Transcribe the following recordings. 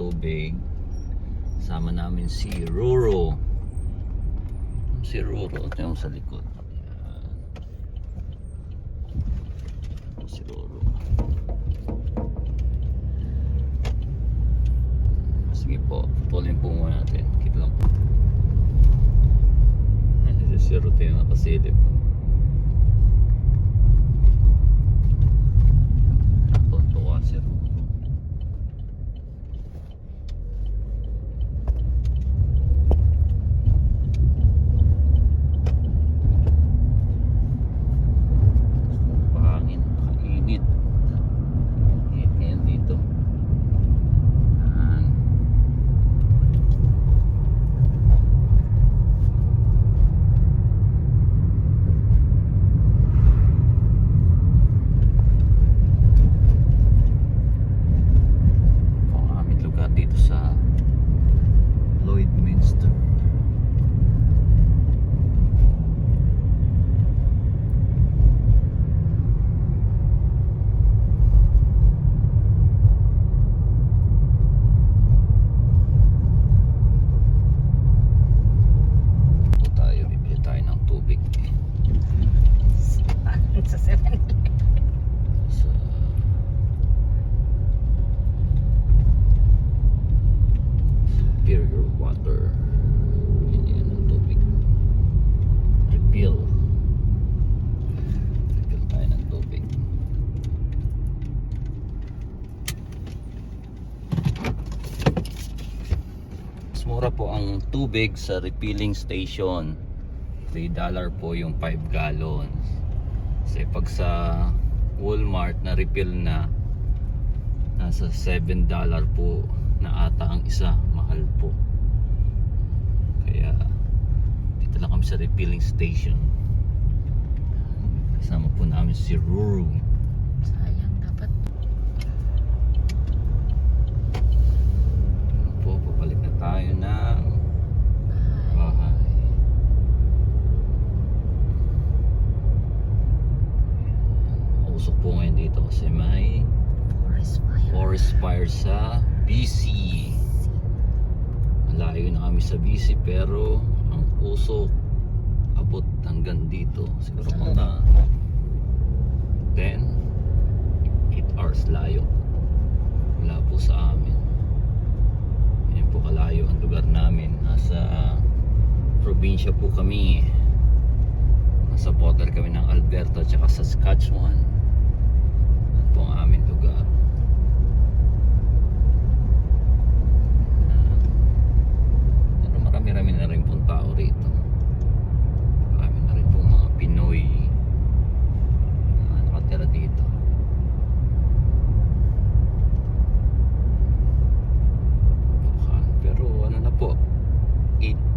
tubig. Sama namin si Roro. Si Roro. Ito yung sa likod. Si Roro. Sige po, putulin po muna natin. Kit lang po. si Roro tayo nakasilip. Natuntuwa si Roro. Pahangin, kainit. Init ngayon dito. Yan. Ito ang aming lugar dito sa Lloydminster. Ito tayo, bibili tayo ng tubig. sa 7 sa superior water yan ang tubig refill refill tayo ng tubig mas po ang tubig sa refilling station 3 dollar po yung 5 gallons. Kasi pag sa Walmart na refill na nasa 7 dollar po na ata ang isa mahal po. Kaya dito lang kami sa refilling station. Kasama po namin si Ruru sayang dapat Ayan po papalik na tayo ng bahay usok po ngayon dito kasi may forest fire. forest fire sa BC malayo na kami sa BC pero ang usok abot hanggang dito. Siguro mga 10 8 hours layo. Wala po sa amin. Yan po kalayo ang lugar namin. Nasa probinsya po kami. Nasa border kami ng Alberta at saka Saskatchewan at po ang aming lugar pero marami-rami na rin pong tao rito marami na rin pong mga Pinoy na nakatira dito Baka- pero ano na po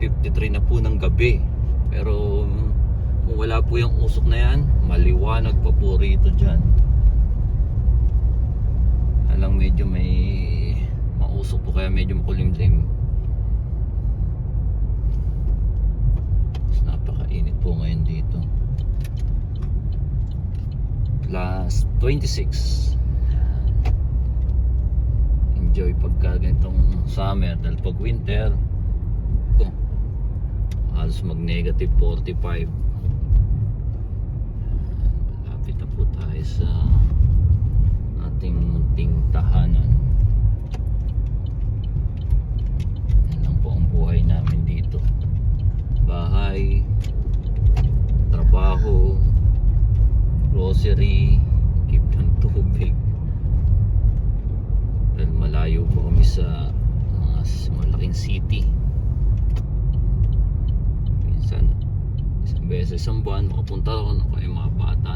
8.53 na po ng gabi. Pero kung wala po yung usok na yan maliwanag pa po rito dyan. Alang medyo may mausok po kaya medyo makulimlim. Napakainit po ngayon dito. Plus 26 enjoy pagka ganitong summer dahil pag winter halos mag negative 45 malapit na po tayo sa ating munting tahanan. Yan lang po ang buhay namin dito. Bahay trabaho grocery keep ng tubig. Dahil malayo po kami sa s- malaking city minsan isang beses isang buwan makapunta ako na kaya mga bata